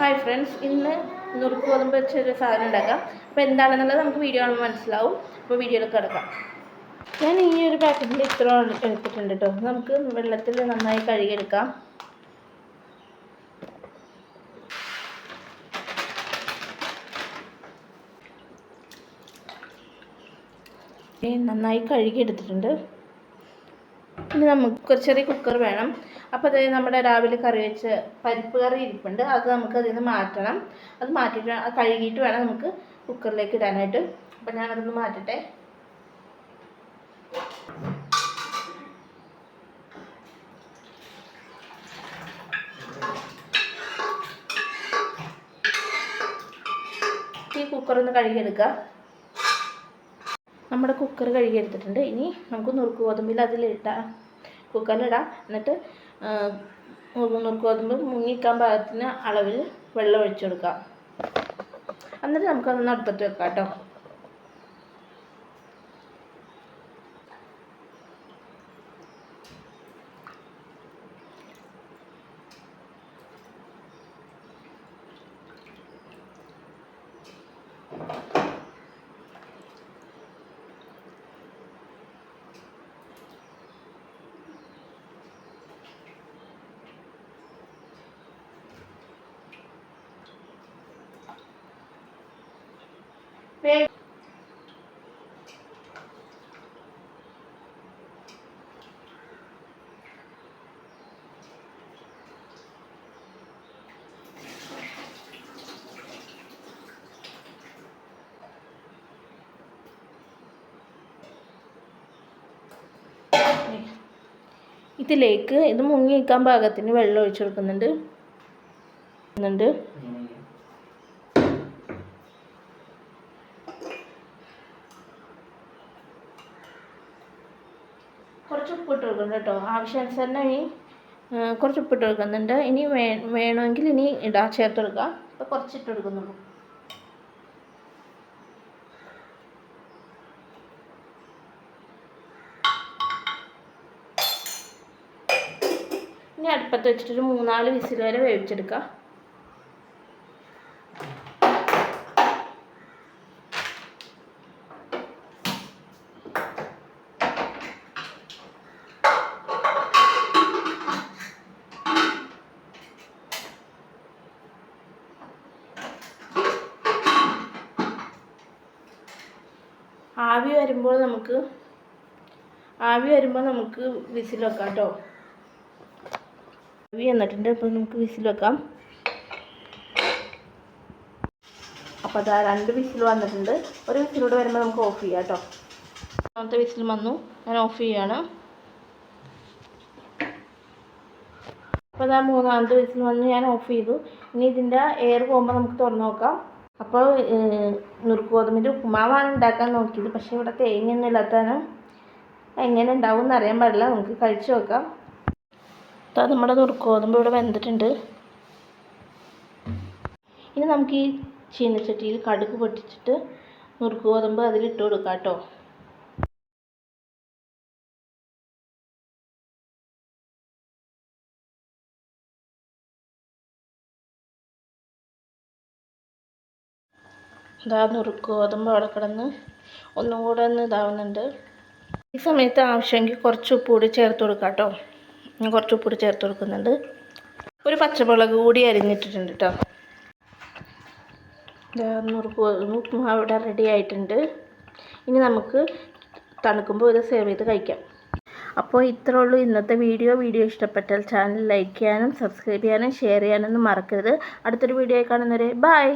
Hi friends ഇന്ന് നുറുക്ക് ഗോതമ്പ് വെച്ചൊരു സാധനം ഉണ്ടാക്കാം. അപ്പോൾ എന്താണെന്നുള്ളത് നമുക്ക് വീഡിയോ കാണുമ്പോൾ മനസ്സിലാവും. അപ്പോൾ വീഡിയോയിലേക്ക് കിടക്കാം. ഞാൻ ഈ ഒരു പാക്കറ്റിൽ ഇത്ര എടുത്തിട്ടുണ്ട് കേട്ടോ നമുക്ക് വെള്ളത്തിൽ നന്നായി കഴുകിയെടുക്കാം. നന്നായി കഴുകിയെടുത്തിട്ടുണ്ട്. ഇനി നമുക്ക് ഒരു ചെറിയ കുക്കർ വേണം. അപ്പോൾ അത് നമ്മുടെ രാവിലെ കറി വെച്ച് പരിപ്പ് കറി ഇരിപ്പുണ്ട്. അത് നമുക്ക് അതിൽ നിന്ന് മാറ്റണം. അത് മാറ്റിയിട്ട് കഴുകിയിട്ട് വേണം നമുക്ക് കുക്കറിലേക്ക് ഇടാനായിട്ട്. അപ്പം ഞാനതൊന്ന് മാറ്റട്ടെ. ഈ കുക്കറൊന്ന് കഴുകിയെടുക്കുക നമ്മുടെ കുക്കർ കഴുകി എടുത്തിട്ടുണ്ട്. ഇനി നമുക്ക് നുറുക്ക് ഗോതമ്പിൽ അതിലിടാം കുക്കറിലിടാം എന്നിട്ട് നുറുക്ക് ഗോതമ്പ് മുങ്ങിക്കാൻ പാകത്തിന് അളവിൽ വെള്ളം ഒഴിച്ചു കൊടുക്കാം. എന്നിട്ട് നമുക്കതൊന്ന് അടുപ്പത്ത് വെക്കാം കേട്ടോ വേ ഇതിലേക്ക് ഇത് മുങ്ങി നിൽക്കാൻ പാകത്തിന് വെള്ളം ഒഴിച്ചു കൊടുക്കുന്നുണ്ട്. ണ്ട്. കുറച്ച് ഉപ്പിട്ട് കൊടുക്കുന്നുണ്ട് കേട്ടോ. ആവശ്യാനുസരണം ഇനി കുറച്ച് ഉപ്പിട്ട് കൊടുക്കുന്നുണ്ട്. ഇനി വേ വേണമെങ്കിൽ ഇനി ഇടാ ചേർത്ത് കൊടുക്കാം. അപ്പോൾ കുറച്ചിട്ട് കൊടുക്കുന്നുള്ളൂ. ഇനി അടുപ്പത്ത് വെച്ചിട്ടൊരു മൂന്നാൽ വിസിൽ വരെ വേവിച്ചെടുക്കുക ആവി വരുമ്പോൾ നമുക്ക് ആവി വരുമ്പോൾ നമുക്ക് വിസിൽ വെക്കാം കേട്ടോ ആവി വന്നിട്ടുണ്ട് അപ്പോൾ നമുക്ക് വിസിൽ വെക്കാം. അപ്പോൾ അതാ രണ്ട് വിസിൽ വന്നിട്ടുണ്ട്. ഒരു വിസിലൂടെ വരുമ്പോൾ നമുക്ക് ഓഫ് ചെയ്യാം കേട്ടോ. രണ്ടാമത്തെ വിസിൽ വന്നു. ഞാൻ ഓഫ് ചെയ്യാണ്. അപ്പോൾ അതാ മൂന്നാമത്തെ വിസിൽ വന്ന്. ഞാൻ ഓഫ് ചെയ്തു. ഇനി ഇതിന്റെ എയർ പോകുമ്പോൾ നമുക്ക് തുറന്നു നോക്കാം. അപ്പോൾ നുറുക്ക് ഗോതമ്പിന്റെ ഉപ്പുമാവാണ് ഉണ്ടാക്കാൻ നോക്കിയത്. പക്ഷേ ഇവിടെ തേങ്ങയൊന്നും ഇല്ലാത്തതാണ്. എങ്ങനെ ഉണ്ടാവും എന്ന് അറിയാൻ പാടില്ല. നമുക്ക് കഴിച്ചു നോക്കാം. അപ്പോൾ നമ്മുടെ നുറുക്ക് ഗോതമ്പ് ഇവിടെ വെന്തിട്ടുണ്ട്. ഇനി നമുക്ക് ഈ ചീനച്ചട്ടിയിൽ കടുക് പൊട്ടിച്ചിട്ട് നുറുക്ക് ഗോതമ്പ് അതിലിട്ട് കൊടുക്കാം കേട്ടോ. ഇതാ നുറുക്ക് ഗോതമ്പ് അവിടെ കിടന്ന് ഒന്നും കൂടെ ഒന്ന് ഇതാവുന്നുണ്ട്. ഈ സമയത്ത് ആവശ്യമെങ്കിൽ കുറച്ച് ഉപ്പ് കൂടി ചേർത്ത് കൊടുക്കാം കേട്ടോ. ഞാൻ കുറച്ച് ഉപ്പ് ചേർത്ത് കൊടുക്കുന്നുണ്ട്. ഒരു പച്ചമുളക് കൂടി അരിഞ്ഞിട്ടിട്ടുണ്ട് കേട്ടോ നുറുക്ക് ഉപ്പുമാവ് ഇവിടെ റെഡി ആയിട്ടുണ്ട്. ഇനി നമുക്ക് തണുക്കുമ്പോൾ ഇത് സേർവ് ചെയ്ത് കഴിക്കാം. അപ്പോൾ ഇത്രേ ഉള്ളൂ ഇന്നത്തെ വീഡിയോ വീഡിയോ ഇഷ്ടപ്പെട്ടാൽ ചാനൽ ലൈക്ക് ചെയ്യാനും സബ്സ്ക്രൈബ് ചെയ്യാനും ഷെയർ ചെയ്യാനൊന്നും മറക്കരുത്. അടുത്തൊരു വീഡിയോ കാണുന്നവരെ ബൈ